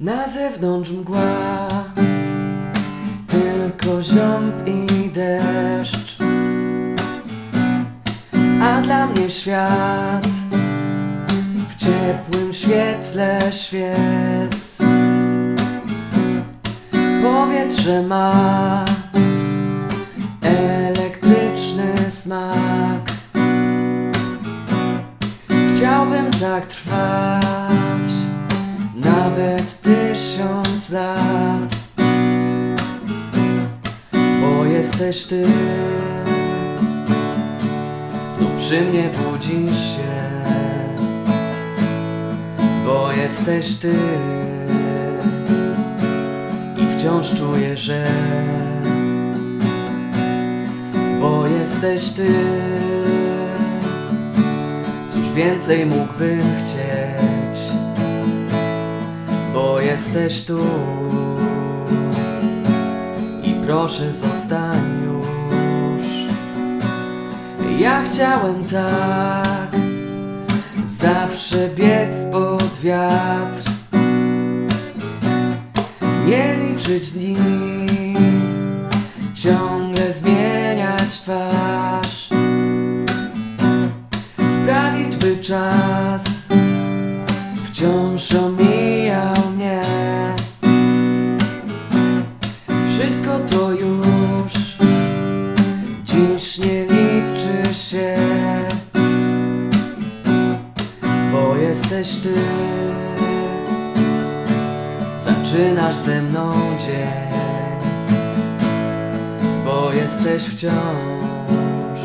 Na zewnątrz mgła, tylko ziąb i deszcz. A dla mnie świat w ciepłym świetle świec. Powietrze ma elektryczny smak. Chciałbym tak trwać nawet tysiąc lat, bo jesteś ty. Znów przy mnie budzisz się, bo jesteś ty. I wciąż czuję, że bo jesteś ty. Cóż więcej mógłbym chcieć, jesteś tu. I proszę zostań już. Ja chciałem tak zawsze biec pod wiatr, nie liczyć dni, ciągle zmieniać twarz sprawić, by czas wciąż omijał jesteś ty. Zaczynasz ze mną dzień, bo jesteś wciąż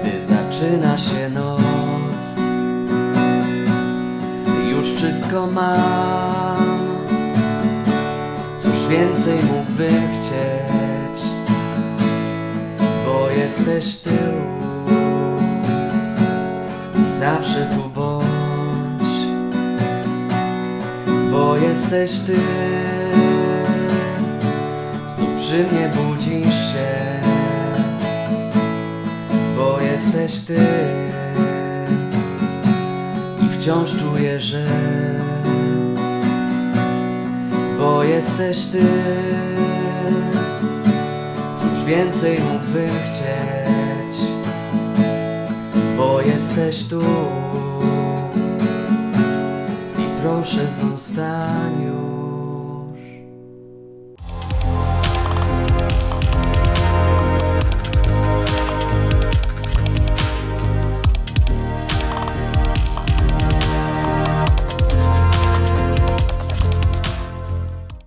gdy zaczyna się noc. Już wszystko mam, cóż więcej mógłbym chcieć, bo jesteś ty zawsze tu bo jesteś ty. Znów przy mnie budzisz się bo jesteś ty. I wciąż czuję, że bo jesteś ty. Cóż więcej mógłbym chcieć bo jesteś tu proszę zostań już